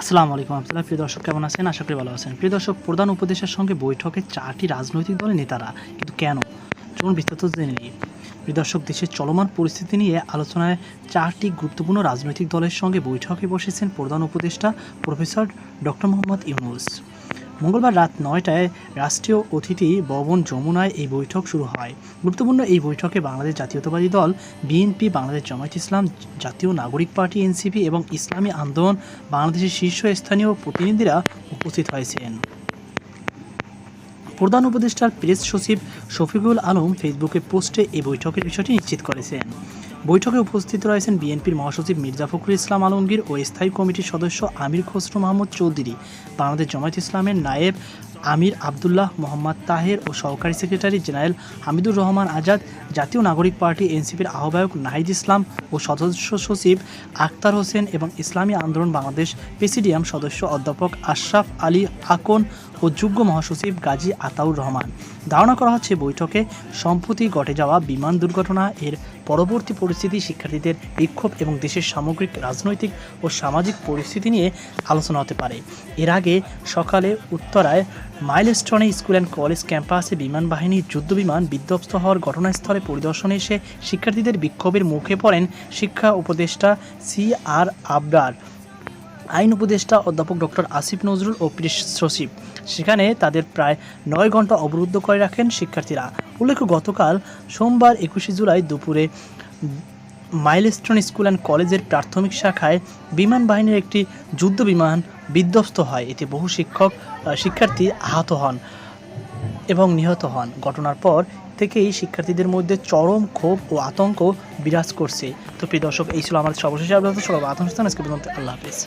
আসসালামু আলাইকুম আপনারা প্রিয় দর্শক, কেমন আছেন? আশা করি ভালো আছেন। প্রিয় দর্শক, প্রধান উপদেশের সঙ্গে বৈঠকে চারটি রাজনৈতিক দলের নেতারা, কিন্তু কেন? চলুন বিস্তারিত জেনে নিই। প্রিয় দর্শক, দেশের চলমান পরিস্থিতি নিয়ে আলোচনায় চারটি গুরুত্বপূর্ণ রাজনৈতিক দলের সঙ্গে বৈঠকে বসেছেন প্রধান উপদেষ্টা প্রফেসর ডক্টর মোহাম্মদ ইউনুস। মঙ্গলবার রাত নয়টায় রাষ্ট্রীয় অতিথি ভবন যমুনায় এই বৈঠক শুরু হয়। গুরুত্বপূর্ণ এই বৈঠকে বাংলাদেশ জাতীয়তাবাদী দল, বিএনপি, বাংলাদেশ জামায়াত ইসলাম, জাতীয় নাগরিক পার্টি, এনসিপি এবং ইসলামী আন্দোলন, বাংলাদেশের শীর্ষস্থানীয় প্রতিনিধিরা উপস্থিত হয়েছেন। প্রধান উপদেষ্টার প্রেস সচিব শফিকুল আলম ফেসবুকে পোস্টে এই বৈঠকের বিষয়টি নিশ্চিত করেছেন। বৈঠকে উপস্থিত রয়েছেন বিএনপির মহাসচিব মির্জা ফখরুল ইসলাম আলমগীর ও স্থায়ী কমিটির সদস্য আমির খসরু মাহমুদ চৌধুরী, বাংলাদেশ জামায়াত ইসলামের নায়েব আমির আবদুল্লাহ মোহাম্মদ তাহের ও সহকারী secretary general Hamidur Rahman Azad, Jatiya Nagorik party এনসিপির আহ্বায়ক নাহিদ ইসলাম ও সদস্য সচিব আক্তার হোসেন এবং ইসলামী আন্দোলন বাংলাদেশ প্রেসিডিয়াম সদস্য অধ্যাপক আশরাফ আলী আকন ও যুগ্ম মহাসচিব গাজী আতাউর রহমান। ধারণা করা হচ্ছে বৈঠকে সম্প্রতি ঘটে যাওয়া বিমান দুর্ঘটনা, এর পরবর্তী পরিস্থিতি, শিক্ষার্থীদের বিক্ষোভ এবং দেশের সামগ্রিক, রাজনৈতিক ও সামাজিক পরিস্থিতি নিয়ে আলোচনা হতে পারে। এর আগে সকালে উত্তরায় মাইলস্টনে স্কুল অ্যান্ড কলেজ ক্যাম্পাসে বিমান বাহিনীর যুদ্ধবিমান বিধ্বস্ত হওয়ার ঘটনাস্থলে পরিদর্শনে এসে শিক্ষার্থীদের বিক্ষোভের মুখে পড়েন শিক্ষা উপদেষ্টা সি আর আবরার। আইন উপদেষ্টা অধ্যাপক ডক্টর আসিফ নজরুল ও প্রেস সচিব। সেখানে তাদের প্রায় নয় ঘণ্টা অবরুদ্ধ করে রাখেন শিক্ষার্থীরা। উল্লেখ্য, গতকাল সোমবার একুশে জুলাই দুপুরে মাইলস্টোন স্কুল অ্যান্ড কলেজের প্রাথমিক শাখায় বিমান বাহিনীর একটি যুদ্ধ বিমান বিধ্বস্ত হয়। এতে বহু শিক্ষক শিক্ষার্থী আহত হন এবং নিহত হন। ঘটনার পর থেকেই শিক্ষার্থীদের মধ্যে চরম ক্ষোভ ও আতঙ্ক বিরাজ করছে। তো প্রিয় দর্শক, এই ছিল আমাদের সর্বশেষ আপডেট। সবাই আতঙ্ক আজকে পর্যন্ত আল্লাহ হাফিজ।